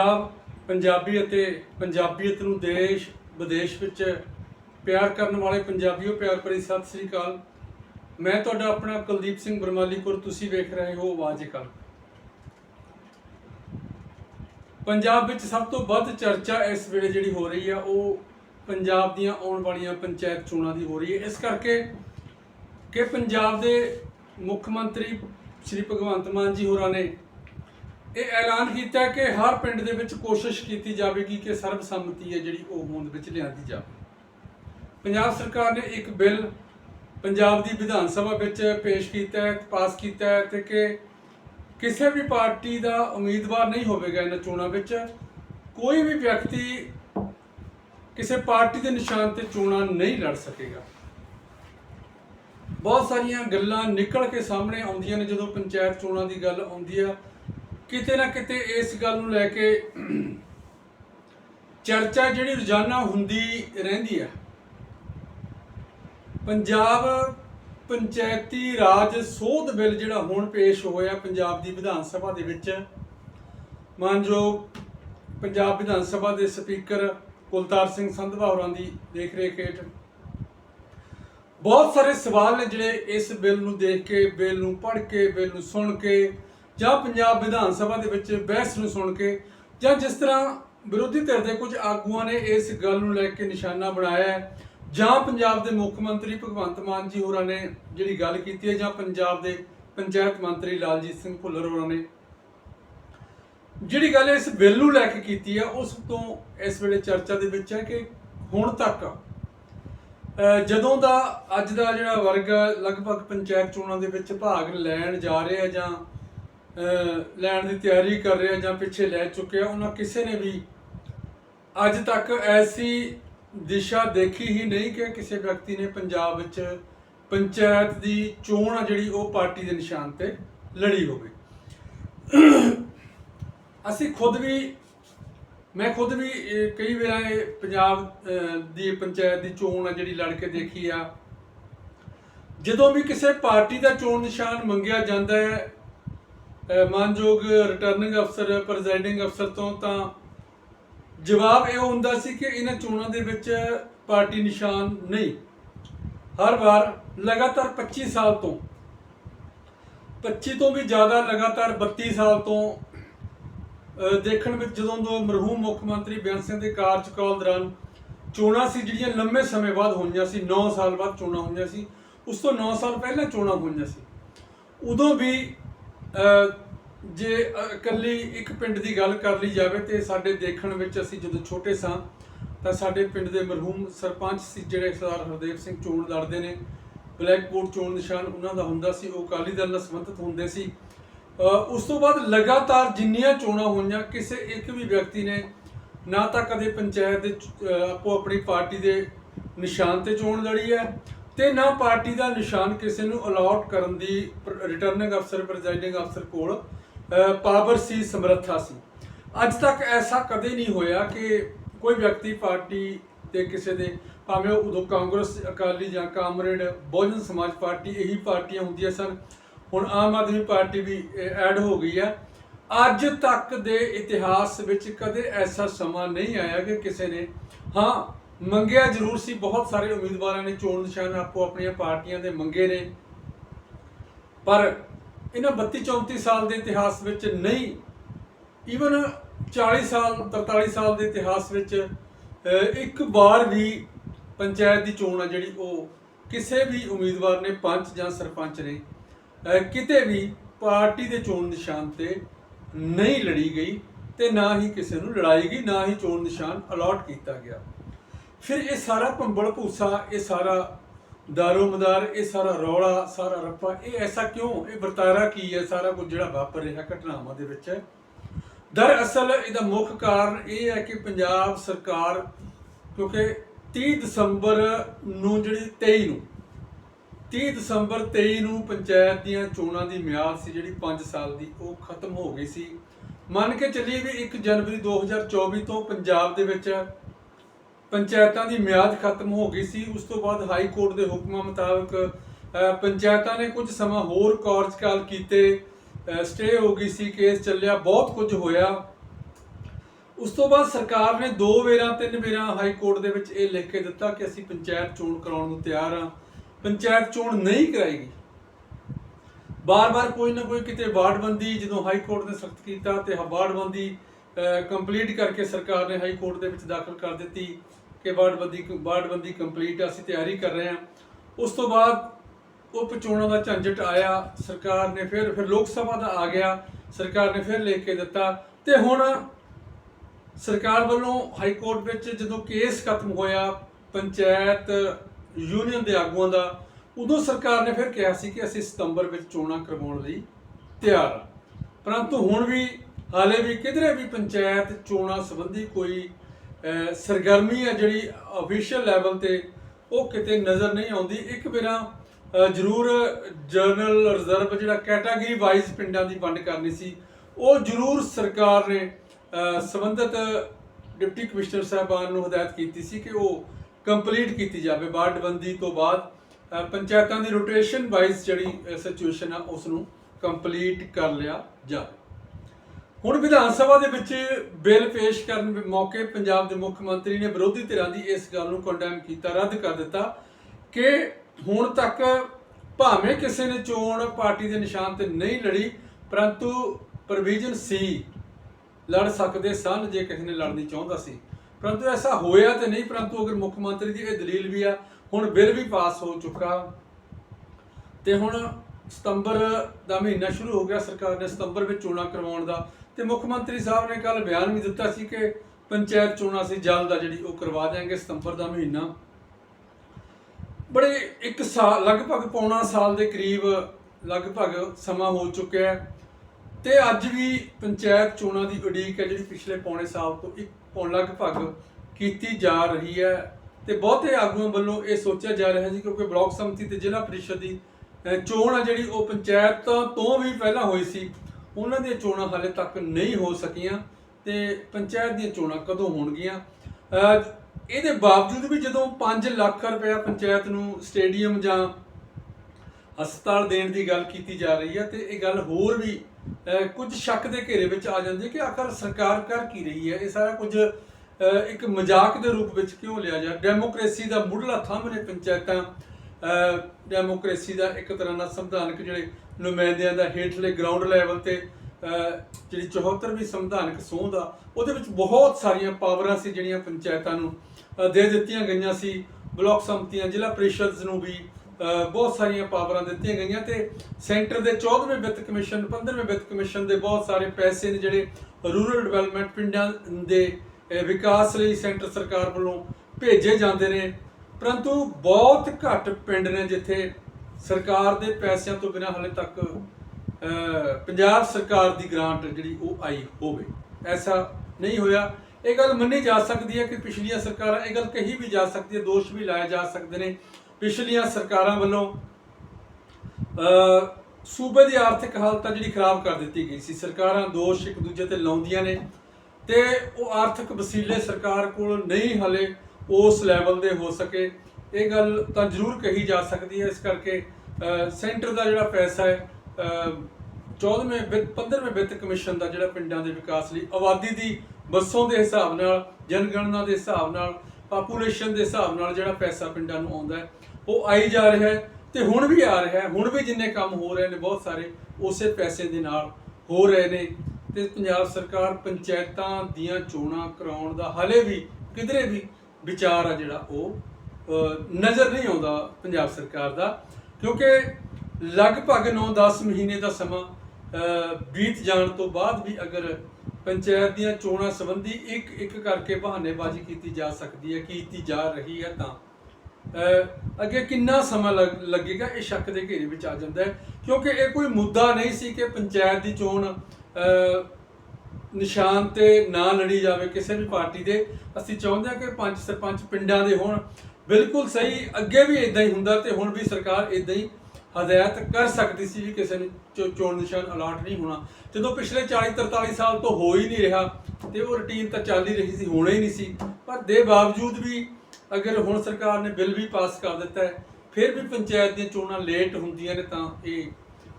ਪੰਜਾਬ ਪੰਜਾਬੀ ਅਤੇ ਪੰਜਾਬੀਅਤ ਨੂੰ ਦੇਸ਼, ਵਿਦੇਸ਼ ਵਿੱਚ ਪਿਆਰ ਕਰਨ ਵਾਲੇ ਪੰਜਾਬੀਓ, ਪਿਆਰ ਭਰੀ ਸਤਿ ਸ੍ਰੀ ਅਕਾਲ। ਮੈਂ ਤੁਹਾਡਾ ਆਪਣਾ ਕੁਲਦੀਪ ਸਿੰਘ ਬਰਮਾਲੀਪੁਰ ਤੁਸੀਂ ਵੇਖ ਰਹੇ ਹੋ ਆਵਾਜ਼ ਕਲ ਪੰਜਾਬ ਵਿੱਚ ਸਭ ਤੋਂ ਵੱਧ ਚਰਚਾ ਇਸ ਵੇਲੇ ਜਿਹੜੀ ਹੋ ਰਹੀ ਆ, ਉਹ ਪੰਜਾਬ ਦੀਆਂ ਆਉਣ ਵਾਲੀਆਂ ਪੰਚਾਇਤ ਚੋਣਾਂ ਦੀ ਹੋ ਰਹੀ ਹੈ। ਇਸ ਕਰਕੇ ਕਿ ਪੰਜਾਬ ਦੇ ਮੁੱਖ ਮੰਤਰੀ ਸ਼੍ਰੀ ਭਗਵੰਤ ਮਾਨ ਜੀ ਹੋਰਾਂ ਨੇ ਇਹ ਐਲਾਨ ਕੀਤਾ ਕਿ ਹਰ ਪਿੰਡ ਦੇ ਵਿੱਚ ਕੋਸ਼ਿਸ਼ ਕੀਤੀ ਜਾਵੇਗੀ ਕਿ ਸਰਬਸੰਮਤੀ ਹੈ ਜਿਹੜੀ ਉਹ ਹੋਂਦ ਵਿੱਚ ਲਿਆਂਦੀ ਜਾਵੇ। ਪੰਜਾਬ ਸਰਕਾਰ ਨੇ ਇੱਕ ਬਿੱਲ ਪੰਜਾਬ ਦੀ ਵਿਧਾਨ ਸਭਾ ਵਿੱਚ ਪੇਸ਼ ਕੀਤਾ ਹੈ, ਪਾਸ ਕੀਤਾ ਹੈ ਤੇ ਕਿ ਕਿਸੇ ਵੀ ਪਾਰਟੀ ਦਾ ਉਮੀਦਵਾਰ ਨਹੀਂ ਹੋਵੇਗਾ ਇਹਨਾਂ ਚੋਣਾਂ ਵਿੱਚ। ਕੋਈ ਵੀ ਵਿਅਕਤੀ ਕਿਸੇ ਪਾਰਟੀ ਦੇ ਨਿਸ਼ਾਨ ਤੇ ਚੋਣਾਂ ਨਹੀਂ ਲੜ ਸਕੇਗਾ। ਬਹੁਤ ਸਾਰੀਆਂ ਗੱਲਾਂ ਨਿਕਲ ਕੇ ਸਾਹਮਣੇ ਆਉਂਦੀਆਂ ਨੇ ਜਦੋਂ ਪੰਚਾਇਤ ਚੋਣਾਂ ਦੀ ਗੱਲ ਆਉਂਦੀ ਆ। ਕਿਤੇ ਨਾ ਕਿਤੇ ਇਸ ਗੱਲ ਨੂੰ ਲੈ ਕੇ ਚਰਚਾ ਜਿਹੜੀ ਰੋਜ਼ਾਨਾ ਹੁੰਦੀ ਰਹਿੰਦੀ ਆ। ਪੰਜਾਬ ਪੰਚਾਇਤੀ ਰਾਜ ਸੋਧ ਬਿੱਲ ਜਿਹੜਾ ਹੁਣ ਪੇਸ਼ ਹੋਇਆ ਪੰਜਾਬ ਦੀ ਵਿਧਾਨ ਸਭਾ ਦੇ ਵਿੱਚ। ਮਾਨਯੋਗ ਪੰਜਾਬ ਵਿਧਾਨ ਸਭਾ ਦੇ ਸਪੀਕਰ ਕੁਲਤਾਰ ਸਿੰਘ ਸੰਧਵਾ ਹੋਰਾਂ ਦੀ ਦੇਖ ਰੇਖ ਹੇਠ। ਬਹੁਤ ਸਾਰੇ ਸਵਾਲ ਨੇ ਜਿਹੜੇ ਇਸ ਬਿੱਲ ਨੂੰ ਦੇਖ ਕੇ, ਬਿੱਲ ਨੂੰ ਪੜ੍ਹ ਕੇ, ਬਿੱਲ ਨੂੰ ਸੁਣ ਕੇ ਜਾਂ ਪੰਜਾਬ ਵਿਧਾਨ ਸਭਾ ਦੇ ਵਿੱਚ ਬਹਿਸ ਨੂੰ ਸੁਣ ਕੇ ਜਾਂ ਜਿਸ ਤਰ੍ਹਾਂ ਵਿਰੋਧੀ ਧਿਰ ਦੇ ਕੁਝ ਆਗੂਆਂ ਨੇ ਇਸ ਗੱਲ ਨੂੰ ਲੈ ਕੇ ਨਿਸ਼ਾਨਾ ਬਣਾਇਆ ਹੈ ਜਾਂ ਪੰਜਾਬ ਦੇ ਮੁੱਖ ਮੰਤਰੀ ਭਗਵੰਤ ਮਾਨ ਜੀ ਹੋਰਾਂ ਨੇ ਜਿਹੜੀ ਗੱਲ ਕੀਤੀ ਹੈ ਜਾਂ ਪੰਜਾਬ ਦੇ ਪੰਚਾਇਤ ਮੰਤਰੀ ਲਾਲਜੀਤ ਸਿੰਘ ਭੁੱਲਰ ਹੋਰਾਂ ਨੇ। ਜਿਹੜੀ ਗੱਲ ਇਸ ਬਿੱਲ ਨੂੰ ਲੈ ਕੇ ਕੀਤੀ ਹੈ ਉਸ ਤੋਂ ਇਸ ਵੇਲੇ ਚਰਚਾ ਦੇ ਵਿੱਚ ਹੈ ਕਿ ਹੁਣ ਤੱਕ ਜਦੋਂ ਦਾ ਅੱਜ ਦਾ ਜਿਹੜਾ ਵਰਗ ਹੈ, ਲਗਭਗ ਪੰਚਾਇਤ ਚੋਣਾਂ ਦੇ ਵਿੱਚ ਭਾਗ ਲੈਣ ਜਾ ਰਿਹਾ ਜਾਂ ਲੈਣ ਦੀ ਤਿਆਰੀ ਕਰ ਰਿਹਾ ਜਾਂ ਪਿੱਛੇ ਲੈ ਚੁੱਕਿਆ, ਉਹਨਾਂ ਕਿਸੇ ਨੇ ਵੀ ਅੱਜ ਤੱਕ ਐਸੀ ਦਿਸ਼ਾ ਦੇਖੀ ਹੀ ਨਹੀਂ ਕਿ ਕਿਸੇ ਵਿਅਕਤੀ ਨੇ ਪੰਜਾਬ ਵਿੱਚ ਪੰਚਾਇਤ ਦੀ ਚੋਣ ਆ ਜਿਹੜੀ ਉਹ ਪਾਰਟੀ ਦੇ ਨਿਸ਼ਾਨ ਤੇ ਲੜੀ ਹੋਵੇ। ਅਸੀਂ ਖੁਦ ਵੀ, ਮੈਂ ਖੁਦ ਵੀ ਕਈ ਵਾਰ ਇਹ ਪੰਜਾਬ ਦੀ ਪੰਚਾਇਤ ਦੀ ਚੋਣ ਆ ਜਿਹੜੀ ਲੜ ਕੇ ਦੇਖੀ ਆ। ਜਦੋਂ ਵੀ ਕਿਸੇ ਪਾਰਟੀ ਦਾ ਚੋਣ ਨਿਸ਼ਾਨ ਮੰਗਿਆ ਜਾਂਦਾ ਹੈ ਮਾਨਯੋਗ ਰਿਟਰਨਿੰਗ ਅਫਸਰ ਪ੍ਰੈਜ਼ਾਈਡਿੰਗ ਅਫਸਰ ਤੋਂ ਤਾਂ ਜਵਾਬ ਇਹ ਹੁੰਦਾ ਸੀ ਕਿ ਇਹਨਾਂ ਚੋਣਾਂ ਦੇ ਵਿੱਚ ਪਾਰਟੀ ਨਿਸ਼ਾਨ ਨਹੀਂ। ਹਰ ਵਾਰ ਲਗਾਤਾਰ 25 ਸਾਲ ਤੋਂ 25 ਤੋਂ ਵੀ ਜ਼ਿਆਦਾ ਲਗਾਤਾਰ 32 ਸਾਲ ਤੋਂ ਦੇਖਣ ਵਿੱਚ ਜਦੋਂ ਤੋਂ ਮਰਹੂਮ ਮੁੱਖ ਮੰਤਰੀ ਬੇਅੰਤ ਸਿੰਘ ਦੇ ਕਾਰਜਕਾਲ ਦੌਰਾਨ ਚੋਣਾਂ ਸੀ, ਜਿਹੜੀਆਂ ਲੰਮੇ ਸਮੇਂ ਬਾਅਦ ਹੋਈਆਂ ਸੀ 9 ਸਾਲ ਬਾਅਦ ਚੋਣਾਂ ਹੋਈਆਂ ਸੀ, ਉਸ ਤੋਂ 9 ਸਾਲ ਪਹਿਲਾਂ ਚੋਣਾਂ ਹੋਈਆਂ ਸੀ। ਉਦੋਂ ਵੀ ਜੇ ਇਕੱਲੀ ਇੱਕ ਪਿੰਡ ਦੀ ਗੱਲ ਕਰ ਲਈ ਜਾਵੇ ਤੇ ਸਾਡੇ ਦੇਖਣ ਵਿੱਚ ਅਸੀਂ ਜਦੋਂ ਛੋਟੇ ਸਾਂ ਤਾਂ ਸਾਡੇ ਪਿੰਡ ਦੇ ਮਰਹੂਮ ਸਰਪੰਚ ਸੀ ਜਿਹੜੇ ਸਰਦਾਰ ਹਰਦੇਵ ਸਿੰਘ ਚੋਣ ਲੜਦੇ ਨੇ, ਬਲੈਕ ਬੋਰਡ ਚੋਣ ਨਿਸ਼ਾਨ ਉਹਨਾਂ ਦਾ ਹੁੰਦਾ ਸੀ, ਉਹ ਅਕਾਲੀ ਦਲ ਨਾਲ ਸੰਬੰਧਿਤ ਹੁੰਦੇ ਸੀ। ਉਸ ਤੋਂ ਬਾਅਦ ਲਗਾਤਾਰ ਜਿੰਨੀਆਂ ਚੋਣਾਂ ਹੋਈਆਂ, ਕਿਸੇ ਇੱਕ ਵੀ ਵਿਅਕਤੀ ਨੇ ਨਾ ਤਾਂ ਕਦੇ ਪੰਚਾਇਤ ਦੇ ਆਪੋ ਆਪਣੀ ਪਾਰਟੀ ਦੇ ਨਿਸ਼ਾਨ ਤੇ ਚੋਣ ਲੜੀ ਹੈ ਤੇ ਨਾ ਪਾਰਟੀ ਦਾ ਨਿਸ਼ਾਨ ਕਿਸੇ ਨੂੰ ਅਲਾਟ ਕਰਨ ਦੀ ਰਿਟਰਨਿੰਗ ਅਫਸਰ ਪ੍ਰੈਜ਼ਾਈਡਿੰਗ ਅਫਸਰ ਕੋਲ ਪਾਵਰ ਸੀ, ਸਮਰੱਥਾ ਸੀ। ਅੱਜ ਤੱਕ ਐਸਾ ਕਦੇ ਨਹੀਂ ਹੋਇਆ ਕਿ ਕੋਈ ਵਿਅਕਤੀ ਪਾਰਟੀ ਤੇ ਕਿਸੇ ਦੇ, ਭਾਵੇਂ ਉਦੋਂ ਕਾਂਗਰਸ, ਅਕਾਲੀ ਜਾਂ ਕਾਮਰੇਡ, ਬਹੁਜਨ ਸਮਾਜ ਪਾਰਟੀ, ਇਹੀ ਪਾਰਟੀਆਂ ਹੁੰਦੀਆਂ ਸਨ। ਹੁਣ ਆਮ ਆਦਮੀ ਪਾਰਟੀ ਵੀ ਐਡ ਹੋ ਗਈ ਹੈ। ਅੱਜ ਤੱਕ ਦੇ ਇਤਿਹਾਸ ਵਿੱਚ ਕਦੇ ਐਸਾ ਸਮਾਂ ਨਹੀਂ ਆਇਆ ਕਿ ਕਿਸੇ ਨੇ, ਹਾਂ ਮੰਗਿਆ ਜ਼ਰੂਰ ਸੀ, ਬਹੁਤ ਸਾਰੇ ਉਮੀਦਵਾਰਾਂ ਨੇ ਚੋਣ ਨਿਸ਼ਾਨ ਆਪੋ ਆਪਣੀਆਂ ਪਾਰਟੀਆਂ ਦੇ ਮੰਗੇ ਨੇ। ਪਰ ਇਹਨਾਂ 32 34 ਸਾਲ ਦੇ ਇਤਿਹਾਸ ਵਿੱਚ ਨਹੀਂ ਈਵਨ 40 ਸਾਲ 43 ਸਾਲ ਦੇ ਇਤਿਹਾਸ ਵਿੱਚ ਇੱਕ ਵਾਰ ਵੀ ਪੰਚਾਇਤ ਦੀ ਚੋਣ ਆ ਜਿਹੜੀ ਉਹ ਕਿਸੇ ਵੀ ਉਮੀਦਵਾਰ ਨੇ ਪੰਚ ਜਾਂ ਸਰਪੰਚ ਨੇ ਕਿਤੇ ਵੀ ਪਾਰਟੀ ਦੇ ਚੋਣ ਨਿਸ਼ਾਨ ਤੇ ਨਹੀਂ ਲੜੀ ਗਈ ਤੇ ਨਾ ਹੀ ਕਿਸੇ ਨੂੰ ਲੜਾਈ ਗਈ, ਨਾ ਹੀ ਚੋਣ ਨਿਸ਼ਾਨ ਅਲਾਟ ਕੀਤਾ ਗਿਆ। ਫਿਰ ਇਹ ਸਾਰਾ ਭੰਬਲ ਭੂਸਾ, ਇਹ ਸਾਰਾ ਦਾਰੋ ਮਦਾਰ, ਇਹ ਸਾਰਾ ਰੌਲਾ, ਸਾਰਾ ਰੱਪਾ, ਇਹ ਐਸਾ ਕਿਉਂ? ਇਹ ਵਰਤਾਰਾ ਕੀ ਹੈ? ਸਾਰਾ ਕੁਝ ਜਿਹੜਾ ਵਾਪਰ ਰਿਹਾ ਘਟਨਾਵਾਂ ਦੇ ਵਿੱਚ। ਦਰਅਸਲ ਇਹਦਾ ਮੁੱਖ ਕਾਰਨ ਇਹ ਹੈ ਕਿ ਪੰਜਾਬ ਸਰਕਾਰ, ਕਿਉਂਕਿ 30 ਦਸੰਬਰ ਨੂੰ ਜਿਹੜੀ 23 ਨੂੰ 30 ਦਸੰਬਰ 23 ਨੂੰ ਪੰਚਾਇਤ ਦੀਆਂ ਚੋਣਾਂ ਦੀ ਮਿਆਦ ਸੀ, ਜਿਹੜੀ 5 ਸਾਲ ਦੀ, ਉਹ ਖਤਮ ਹੋ ਗਈ ਸੀ। ਮੰਨ ਕੇ ਚੱਲੀਏ ਵੀ 1 ਜਨਵਰੀ 2024 ਤੋਂ ਪੰਜਾਬ ਦੇ ਵਿੱਚ ਪੰਚਾਇਤਾਂ ਦੀ ਮਿਆਦ ਖਤਮ ਹੋ ਗਈ ਸੀ, ਉਸ ਤੋਂ ਬਾਅਦ ਹਾਈ ਕੋਰਟ ਦੇ ਹੁਕਮਾਂ ਮੁਤਾਬਕ ਪੰਚਾਇਤਾਂ ਨੇ ਕੁਝ ਸਮਾਂ ਹੋਰ ਕਾਰਜਕਾਲ ਕੀਤੇ ਸਟੇ ਹੋ ਗਈ ਸੀ ਕੇਸ ਚੱਲਿਆ, ਬਹੁਤ ਕੁਝ ਹੋਇਆ। ਉਸ ਤੋਂ ਬਾਅਦ ਸਰਕਾਰ ਨੇ ਦੋ ਵੇਰਾਂ, ਤਿੰਨ ਵੇਰਾਂ ਹਾਈ ਕੋਰਟ ਦੇ ਵਿੱਚ ਇਹ ਲਿਖ ਕੇ ਦਿੱਤਾ ਕਿ ਅਸੀਂ ਪੰਚਾਇਤ ਚੋਣ ਕਰਾਉਣ ਨੂੰ ਤਿਆਰ ਹਾਂ। ਪੰਚਾਇਤ ਚੋਣ ਨਹੀਂ ਕਰਾਏਗੀ। ਬਾਰ-ਬਾਰ ਕੋਈ ਨਾ ਕੋਈ ਕਿਤੇ ਵਾਰਡਬੰਦੀ ਜਦੋਂ ਹਾਈ ਕੋਰਟ ਨੇ ਸਖਤ ਕੀਤਾ, ਤੇ ਵਾਰਡਬੰਦੀ ਕੰਪਲੀਟ ਕਰਕੇ ਸਰਕਾਰ ਨੇ ਹਾਈ ਕੋਰਟ ਦੇ ਵਿੱਚ ਦਾਖਲ ਕਰ ਦਿੱਤੀ ਕਿ ਵਾਰਡਬੰਦੀ ਵਾਰਡਬੰਦੀ ਕੰਪਲੀਟ ਅਸੀਂ ਤਿਆਰੀ ਕਰ ਰਹੇ ਹਾਂ। ਉਸ ਤੋਂ ਬਾਅਦ ਉਪ ਚੋਣਾਂ ਦਾ ਝੰਜਟ ਆਇਆ, ਸਰਕਾਰ ਨੇ ਫਿਰ ਫਿਰ ਲੋਕ ਸਭਾ ਦਾ ਆ ਗਿਆ, ਸਰਕਾਰ ਨੇ ਫਿਰ ਲੈ ਕੇ ਦਿੱਤਾ। ਤੇ ਹੁਣ ਸਰਕਾਰ ਵੱਲੋਂ ਹਾਈ ਕੋਰਟ ਵਿੱਚ ਜਦੋਂ ਕੇਸ ਖਤਮ ਹੋਇਆ ਪੰਚਾਇਤ ਯੂਨੀਅਨ ਦੇ ਆਗੂਆਂ ਦਾ, ਉਦੋਂ ਸਰਕਾਰ ਨੇ ਫਿਰ ਕਿਹਾ ਸੀ ਕਿ ਅਸੀਂ ਸਤੰਬਰ ਵਿੱਚ ਚੋਣਾਂ ਕਰਵਾਉਣ ਲਈ ਤਿਆਰ ਹਾਂ ਪਰੰਤੂ ਹੁਣ ਵੀ ਹਾਲੇ ਵੀ ਕਿਧਰੇ ਵੀ ਪੰਚਾਇਤ ਚੋਣਾਂ ਸੰਬੰਧੀ ਕੋਈ ਸਰਗਰਮੀ ਆ ਜਿਹੜੀ ਅਫੀਸ਼ੀਅਲ ਲੈਵਲ ਤੇ ਉਹ ਕਿਤੇ ਨਜ਼ਰ ਨਹੀਂ ਆਉਂਦੀ। ਇੱਕ ਵੇਰਾ ਜ਼ਰੂਰ ਜਰਨਲ ਰਿਜ਼ਰਵ ਜਿਹੜਾ ਕੈਟਾਗਰੀ ਵਾਈਜ਼ ਪਿੰਡਾਂ ਦੀ ਵੰਡ ਕਰਨੀ ਸੀ ਉਹ ਜ਼ਰੂਰ ਸਰਕਾਰ ਨੇ ਅਹ, ਸੰਬੰਧਿਤ ਡਿਪਟੀ ਕਮਿਸ਼ਨਰ ਸਾਹਿਬਾਨ ਨੂੰ ਹਦਾਇਤ ਕੀਤੀ ਸੀ ਕਿ ਉਹ ਕੰਪਲੀਟ ਕੀਤੀ ਜਾਵੇ। ਵਾਰਡਬੰਦੀ ਤੋਂ ਬਾਅਦ ਪੰਚਾਇਤਾਂ ਦੀ ਰੋਟੇਸ਼ਨ ਵਾਈਜ਼ ਜਿਹੜੀ ਸਿਚੁਏਸ਼ਨ ਆ ਉਸ ਨੂੰ ਕੰਪਲੀਟ ਕਰ ਲਿਆ ਜਾਵੇ। ਹੁਣ ਵਿਧਾਨ ਸਭਾ ਦੇ ਵਿੱਚ ਬਿੱਲ ਪੇਸ਼ ਕਰਨ ਮੌਕੇ ਪੰਜਾਬ ਦੇ ਮੁੱਖ ਮੰਤਰੀ ਨੇ ਵਿਰੋਧੀ ਧਿਰਾਂ ਦੀ ਇਸ ਗੱਲ ਨੂੰ ਕੰਡੈਮ ਕੀਤਾ, ਰੱਦ ਕਰ ਦਿੱਤਾ ਕਿ ਹੁਣ ਤੱਕ ਭਾਵੇਂ ਕਿਸੇ ਨੇ ਚੋਣ ਪਾਰਟੀ ਦੇ ਨਿਸ਼ਾਨ ਤੇ ਨਹੀਂ ਲੜੀ, ਪਰੰਤੂ ਪ੍ਰੋਵੀਜ਼ਨ ਸੀ, ਲੜ ਸਕਦੇ ਸਨ ਜੇ ਕਿਸੇ ਨੇ ਲੜਨੀ ਚਾਹੁੰਦਾ ਸੀ। ਪਰੰਤੂ ਐਸਾ ਹੋਇਆ ਤੇ ਨਹੀਂ, ਪਰੰਤੂ ਅਗਰ ਮੁੱਖ ਮੰਤਰੀ ਦੀ ਇਹ ਦਲੀਲ ਵੀ ਆ, ਹੁਣ ਬਿੱਲ ਵੀ ਪਾਸ ਹੋ ਚੁੱਕਾ ਤੇ ਹੁਣ ਸਤੰਬਰ ਦਾ ਮਹੀਨਾ ਸ਼ੁਰੂ ਹੋ ਗਿਆ ਸਰਕਾਰ ਨੇ ਸਤੰਬਰ ਵਿੱਚ ਚੋਣਾਂ ਕਰਵਾਉਣ ਦਾ ਤੇ ਮੁੱਖ ਮੰਤਰੀ ਸਾਹਿਬ ਨੇ ਕੱਲ ਬਿਆਨ ਵੀ ਦਿੱਤਾ ਸੀ ਕਿ ਪੰਚਾਇਤ ਚੋਣਾਂ ਅਸੀਂ ਜਲਦ ਆ ਜਿਹੜੀ ਉਹ ਕਰਵਾ ਦਿਆਂਗੇ ਸਤੰਬਰ ਦਾ ਮਹੀਨਾ। ਬੜੇ ਇੱਕ ਸਾਲ, ਲਗਭਗ ਪੌਣਾ ਸਾਲ ਦੇ ਕਰੀਬ ਲਗਭਗ ਸਮਾਂ ਹੋ ਚੁੱਕਿਆ ਹੈ ਤੇ ਅੱਜ ਵੀ ਪੰਚਾਇਤ ਚੋਣਾਂ ਦੀ ਉਡੀਕ ਹੈ ਜਿਹੜੀ ਪਿਛਲੇ ਪੌਣੇ ਸਾਲ ਤੋਂ ਇੱਕ ਪੌਣ ਲਗਭਗ ਕੀਤੀ ਜਾ ਰਹੀ ਹੈ ਤੇ ਬਹੁਤੇ ਆਗੂਆਂ ਵੱਲੋਂ ਇਹ ਸੋਚਿਆ ਜਾ ਰਿਹਾ ਸੀ ਕਿਉਂਕਿ ਬਲਾਕ ਸਮਿਤੀ ਤੇ ਜ਼ਿਲ੍ਹਾ ਪਰਿਸ਼ਦ ਦੀ ਚੋਣ ਆ ਜਿਹੜੀ ਉਹ ਪੰਚਾਇਤਾਂ ਤੋਂ ਵੀ ਪਹਿਲਾਂ ਹੋਈ ਸੀ, ਉਹਨਾਂ ਦੀਆਂ ਚੋਣਾਂ ਹਾਲੇ ਤੱਕ ਨਹੀਂ ਹੋ ਸਕੀਆਂ ਤੇ ਪੰਚਾਇਤ ਦੀਆਂ ਚੋਣਾਂ ਕਦੋਂ ਹੋਣਗੀਆਂ? ਇਹਦੇ ਬਾਵਜੂਦ ਵੀ ਜਦੋਂ 5 ਲੱਖ ਰੁਪਇਆ ਪੰਚਾਇਤ ਨੂੰ ਸਟੇਡੀਅਮ ਜਾਂ ਹਸਪਤਾਲ ਦੇਣ ਦੀ ਗੱਲ ਕੀਤੀ ਜਾ ਰਹੀ ਹੈ ਤੇ ਇਹ ਗੱਲ ਹੋਰ ਵੀ ਕੁਝ ਸ਼ੱਕ ਦੇ ਘੇਰੇ ਵਿੱਚ ਆ ਜਾਂਦੀ ਹੈ ਕਿ ਆਖਰ ਸਰਕਾਰ ਕਰ ਕੀ ਰਹੀ ਹੈ? ਇਹ ਸਾਰਾ ਕੁਝ ਇੱਕ ਮਜ਼ਾਕ ਦੇ ਰੂਪ ਵਿੱਚ ਕਿਉਂ ਲਿਆ ਜਾ? ਡੈਮੋਕ੍ਰੇਸੀ ਦਾ ਮੁੱਢਲਾ ਥੰਮ ਨੇ ਪੰਚਾਇਤਾਂ ਡੈਮੋਕ੍ਰੇਸੀ ਦਾ ਇੱਕ ਤਰ੍ਹਾਂ ਨਾਲ ਸੰਵਿਧਾਨਕ ਜਿਹੜੇ ਨੁਮਾਇੰਦਿਆਂ ਦਾ ਹੇਠਲੇ ਗਰਾਊਂਡ ਲੈਵਲ ਤੇ ਜਿਹੜੀ 74ਵੀਂ ਸੰਵਿਧਾਨਕ ਸੋਧ ਆ ਉਹਦੇ ਵਿੱਚ ਬਹੁਤ ਸਾਰੀਆਂ ਪਾਵਰਾਂ ਸੀ ਜਿਹੜੀਆਂ ਪੰਚਾਇਤਾਂ ਨੂੰ ਦੇ ਦਿੱਤੀਆਂ ਗਈਆਂ ਸੀ ਬਲਾਕ ਸੰਮਤੀਆਂ, ਜ਼ਿਲ੍ਹਾ ਪ੍ਰੀਸ਼ਦਸ ਨੂੰ ਵੀ ਬਹੁਤ ਸਾਰੀਆਂ ਪਾਵਰਾਂ ਦਿੱਤੀਆਂ ਗਈਆਂ ਤੇ ਸੈਂਟਰ ਦੇ 14ਵੇਂ ਵਿੱਤ ਕਮਿਸ਼ਨ 15ਵੇਂ ਵਿੱਤ ਕਮਿਸ਼ਨ ਦੇ ਬਹੁਤ ਸਾਰੇ ਪੈਸੇ ਨੇ ਜਿਹੜੇ ਰੂਰਲ ਡਿਵੈਲਪਮੈਂਟ ਪਿੰਡਾਂ ਦੇ ਵਿਕਾਸ ਲਈ ਸੈਂਟਰ ਸਰਕਾਰ ਵੱਲੋਂ ਭੇਜੇ ਜਾਂਦੇ ਨੇ। ਪਰੰਤੂ ਬਹੁਤ ਘੱਟ ਪਿੰਡ ਨੇ ਜਿੱਥੇ ਸਰਕਾਰ ਦੇ ਪੈਸਿਆਂ ਤੋਂ ਬਿਨਾਂ ਹਾਲੇ ਤੱਕ ਪੰਜਾਬ ਸਰਕਾਰ ਦੀ ਗ੍ਰਾਂਟ ਜਿਹੜੀ ਉਹ ਆਈ ਹੋਵੇ। ਐਸਾ ਨਹੀਂ ਹੋਇਆ। ਇਹ ਗੱਲ ਮੰਨੀ ਜਾ ਸਕਦੀ ਹੈ ਕਿ ਪਿਛਲੀਆਂ ਸਰਕਾਰਾਂ, ਇਹ ਗੱਲ ਕਹੀ ਵੀ ਜਾ ਸਕਦੀ ਹੈ, ਦੋਸ਼ ਵੀ ਲਾਏ ਜਾ ਸਕਦੇ ਨੇ। ਪਿਛਲੀਆਂ ਸਰਕਾਰਾਂ ਵੱਲੋਂ ਸੂਬੇ ਦੀ ਆਰਥਿਕ ਹਾਲਤ ਜਿਹੜੀ ਖਰਾਬ ਕਰ ਦਿੱਤੀ ਗਈ ਸੀ। ਸਰਕਾਰਾਂ ਦੋਸ਼ ਇੱਕ ਦੂਜੇ ਤੇ ਲਾਉਂਦੀਆਂ ਨੇ ਤੇ ਉਹ ਆਰਥਿਕ ਵਸੀਲੇ ਸਰਕਾਰ ਕੋਲ ਨਹੀਂ ਹਲੇ ਉਸ ਲੈਵਲ ਦੇ ਹੋ ਸਕੇ। ਇਹ ਗੱਲ ਤਾਂ ਜ਼ਰੂਰ ਕਹੀ ਜਾ ਸਕਦੀ ਹੈ। ਇਸ ਕਰਕੇ ਸੈਂਟਰ ਦਾ ਜਿਹੜਾ ਪੈਸਾ ਹੈ ਅਹ, 14ਵੇਂ ਵਿੱਤ 15ਵੇਂ ਵਿੱਤ ਕਮਿਸ਼ਨ ਦਾ ਜਿਹੜਾ ਪਿੰਡਾਂ ਦੇ ਵਿਕਾਸ ਲਈ ਆਬਾਦੀ ਦੀ ਬੱਸੋਂ ਦੇ ਹਿਸਾਬ ਨਾਲ ਜਨਗਣਨਾ ਦੇ ਹਿਸਾਬ ਨਾਲ ਪਾਪੂਲੇਸ਼ਨ ਦੇ ਹਿਸਾਬ ਨਾਲ ਜਿਹੜਾ ਪੈਸਾ ਪਿੰਡਾਂ ਨੂੰ ਆਉਂਦਾ ਉਹ ਆਈ ਜਾ ਰਿਹਾ ਹੈ ਤੇ ਹੁਣ ਵੀ ਆ ਰਿਹਾ ਹੈ। ਹੁਣ ਵੀ ਜਿੰਨੇ ਕੰਮ ਹੋ ਰਹੇ ਨੇ ਬਹੁਤ ਸਾਰੇ ਉਸੇ ਪੈਸੇ ਦੇ ਨਾਲ ਹੋ ਰਹੇ ਨੇ ਤੇ ਪੰਜਾਬ ਸਰਕਾਰ ਪੰਚਾਇਤਾਂ ਦੀਆਂ ਚੋਣਾਂ ਕਰਾਉਣ ਦਾ ਹਲੇ ਵੀ ਕਿਧਰੇ ਵੀ ਵਿਚਾਰ ਆ ਜਿਹੜਾ ਉਹ ਨਜ਼ਰ ਨਹੀਂ ਆਉਂਦਾ ਪੰਜਾਬ ਸਰਕਾਰ ਦਾ, ਕਿਉਂਕਿ ਲਗਭਗ 9-10 ਮਹੀਨੇ ਦਾ ਸਮਾਂ ਬੀਤ ਜਾਣ ਤੋਂ ਬਾਅਦ ਵੀ ਅਗਰ ਪੰਚਾਇਤ ਦੀਆਂ ਚੋਣਾਂ ਸੰਬੰਧੀ ਇੱਕ ਇੱਕ ਕਰਕੇ ਬਹਾਨੇਬਾਜ਼ੀ ਕੀਤੀ ਜਾ ਸਕਦੀ ਹੈ, ਕੀਤੀ ਜਾ ਰਹੀ ਹੈ ਤਾਂ ਅੱਗੇ ਕਿੰਨਾ ਸਮਾਂ ਲੱਗ- ਲੱਗੇਗਾ, ਇਹ ਸ਼ੱਕ ਦੇ ਘੇਰੇ ਵਿੱਚ ਆ ਜਾਂਦਾ ਹੈ, ਕਿਉਂਕਿ ਇਹ ਕੋਈ ਮੁੱਦਾ ਨਹੀਂ ਸੀ ਕਿ ਪੰਚਾਇਤ ਦੀ ਚੋਣ ਨਿਸ਼ਾਨ ਤੇ ਨਾ ਲੜੀ ਜਾਵੇ ਕਿਸੇ ਵੀ ਪਾਰਟੀ ਦੇ, ਅਸੀਂ ਚਾਹੁੰਦੇ ਹਾਂ ਕਿ ਪੰਜ ਸਰਪੰਚ ਪਿੰਡਾਂ ਦੇ ਹੋਣ। ਬਿਲਕੁਲ ਸਹੀ, ਅੱਗੇ ਵੀ ਇਦਾਂ ਹੀ ਹੁੰਦਾ ਤੇ ਹੁਣ ਵੀ ਸਰਕਾਰ ਇਦਾਂ ਹੀ ਹਦਾਇਤ ਕਰ ਸਕਦੀ ਸੀ ਵੀ ਕਿਸੇ ਨੂੰ ਚੋ- ਚੋਣ ਨਿਸ਼ਾਨ ਅਲਾਟ ਨਹੀਂ ਹੋਣਾ। ਜਦੋਂ ਪਿਛਲੇ 40 43 ਸਾਲ ਤੋਂ ਹੋ ਹੀ ਨਹੀਂ ਰਿਹਾ ਤੇ ਉਹ ਰੁਟੀਨ ਤਾਂ ਚੱਲ ਹੀ ਰਹੀ ਸੀ, ਹੋਣਾ ਹੀ ਨਹੀਂ ਸੀ। ਪਰ ਦੇ ਬਾਵਜੂਦ ਵੀ ਅਗਰ ਹੁਣ ਸਰਕਾਰ ਨੇ ਬਿੱਲ ਵੀ ਪਾਸ ਕਰ ਦਿੱਤਾ ਹੈ, ਫਿਰ ਵੀ ਪੰਚਾਇਤ ਦੀਆਂ ਚੋਣਾਂ ਲੇਟ ਹੁੰਦੀਆਂ ਨੇ ਤਾਂ ਇਹ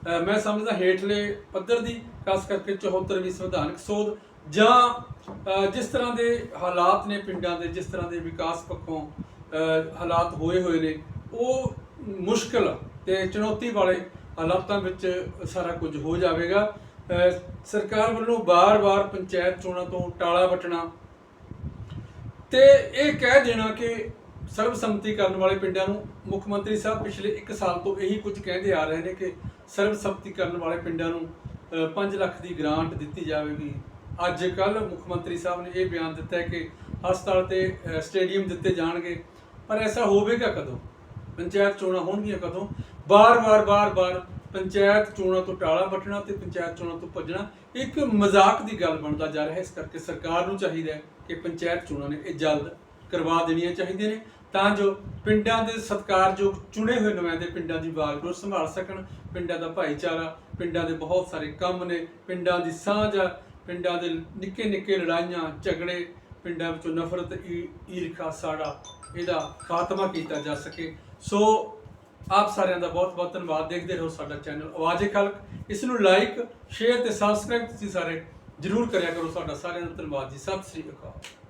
ਮੈਂ ਸਮਝਦਾ ਹੇਠਲੇ ਪੱਧਰ ਦੀ, ਖਾਸ ਕਰਕੇ 74ਵੀਂ ਸੰਵਿਧਾਨਕ ਸੋਧ, ਜਾਂ ਜਿਸ ਤਰ੍ਹਾਂ ਦੇ ਹਾਲਾਤ ਨੇ ਪਿੰਡਾਂ ਦੇ, ਜਿਸ ਤਰ੍ਹਾਂ ਦੇ ਵਿਕਾਸ ਪੱਖੋਂ ਹਾਲਾਤ ਹੋਏ ਹੋਏ ਨੇ, ਉਹ ਮੁਸ਼ਕਲ ਤੇ ਚੁਣੌਤੀ ਵਾਲੇ ਹਾਲਾਤਾਂ ਵਿੱਚ ਸਾਰਾ ਕੁਝ ਹੋ ਜਾਵੇਗਾ। ਸਰਕਾਰ ਵੱਲੋਂ ਬਾਰ-ਬਾਰ ਪੰਚਾਇਤ ਚੋਣਾਂ ਤੋਂ ਟਾਲਾ ਵਟਣਾ ਤੇ ਇਹ ਕਹਿ ਦੇਣਾ ਕਿ ਸਰਬਸੰਮਤੀ ਕਰਨ ਵਾਲੇ ਪਿੰਡਾਂ ਨੂੰ ਮੁੱਖ ਮੰਤਰੀ ਸਾਹਿਬ ਪਿਛਲੇ 1 ਸਾਲ ਤੋਂ ਇਹੀ ਕੁਝ ਕਹਿੰਦੇ ਆ ਰਹੇ ਨੇ ਕਿ ਸਰਬਸੰਮਤੀ ਕਰਨ ਵਾਲੇ ਪਿੰਡਾਂ ਨੂੰ 5 ਲੱਖ ਦੀ ਗ੍ਰਾਂਟ ਦਿੱਤੀ ਜਾਵੇਗੀ। ਅੱਜ ਕੱਲ ਮੁੱਖ ਮੰਤਰੀ ਸਾਹਿਬ ਨੇ ਇਹ ਬਿਆਨ ਦਿੱਤਾ ਹੈ ਕਿ ਹਸਪਤਾਲ ਤੇ ਸਟੇਡੀਅਮ ਦਿੱਤੇ ਜਾਣਗੇ। ਪਰ ਐਸਾ ਹੋਵੇਗਾ ਕਦੋਂ? ਪੰਚਾਇਤ ਚੋਣਾਂ ਹੋਣਗੀਆਂ ਕਦੋਂ? ਬਾਰ-ਬਾਰ ਬਾਰ-ਬਾਰ ਪੰਚਾਇਤ ਚੋਣਾਂ ਤੋਂ ਟਾਲਾ ਵੱਟਣਾ ਤੇ ਪੰਚਾਇਤ ਚੋਣਾਂ ਤੋਂ ਭੱਜਣਾ ਇੱਕ ਮਜ਼ਾਕ ਦੀ ਗੱਲ ਬਣਦਾ ਜਾ ਰਿਹਾ ਹੈ। ਇਸ ਕਰਕੇ ਸਰਕਾਰ ਨੂੰ ਚਾਹੀਦਾ ਹੈ ਕਿ ਪੰਚਾਇਤ ਚੋਣਾਂ ਨੇ ਇਹ ਜਲਦ ਕਰਵਾ ਦੇਣੀਆਂ ਚਾਹੀਦੀਆਂ ਨੇ। ਤਾਂ ਜੋ ਪਿੰਡਾਂ ਦੇ ਸਤਿਕਾਰਯੋਗ ਚੁਣੇ ਹੋਏ ਨੁਮਾਇੰਦੇ ਪਿੰਡਾਂ ਦੀ ਬਾਗਡੋਰ ਸੰਭਾਲ ਸਕਣ, ਪਿੰਡਾਂ ਦਾ ਭਾਈਚਾਰਾ, ਪਿੰਡਾਂ ਦੇ ਬਹੁਤ ਸਾਰੇ ਕੰਮ ਨੇ, ਪਿੰਡਾਂ ਦੀ ਸਾਂਝ ਆ, ਪਿੰਡਾਂ ਦੇ ਨਿੱਕੇ ਨਿੱਕੇ ਲੜਾਈਆਂ, ਝਗੜੇ, ਪਿੰਡਾਂ ਵਿੱਚੋਂ ਨਫ਼ਰਤ, ਈ- ਈਰਖਾ, ਸਾੜਾ, ਇਹਦਾ ਖਾਤਮਾ ਕੀਤਾ ਜਾ ਸਕੇ। ਸੋ ਆਪ ਸਾਰਿਆਂ ਦਾ ਬਹੁਤ ਬਹੁਤ ਧੰਨਵਾਦ। ਦੇਖਦੇ ਰਹੋ ਸਾਡਾ ਚੈਨਲ ਆਵਾਜ਼ੇ ਖਲਕ। ਇਸ ਨੂੰ ਲਾਈਕ, ਸ਼ੇਅਰ ਤੇ ਸਬਸਕ੍ਰਾਈਬ ਤੁਸੀਂ ਸਾਰੇ ਜਰੂਰ ਕਰਿਆ ਕਰੋ। ਸਾਡਾ ਸਾਰਿਆਂ ਦਾ ਧੰਨਵਾਦ ਜੀ। ਸਤਿ ਸ੍ਰੀ ਅਕਾਲ।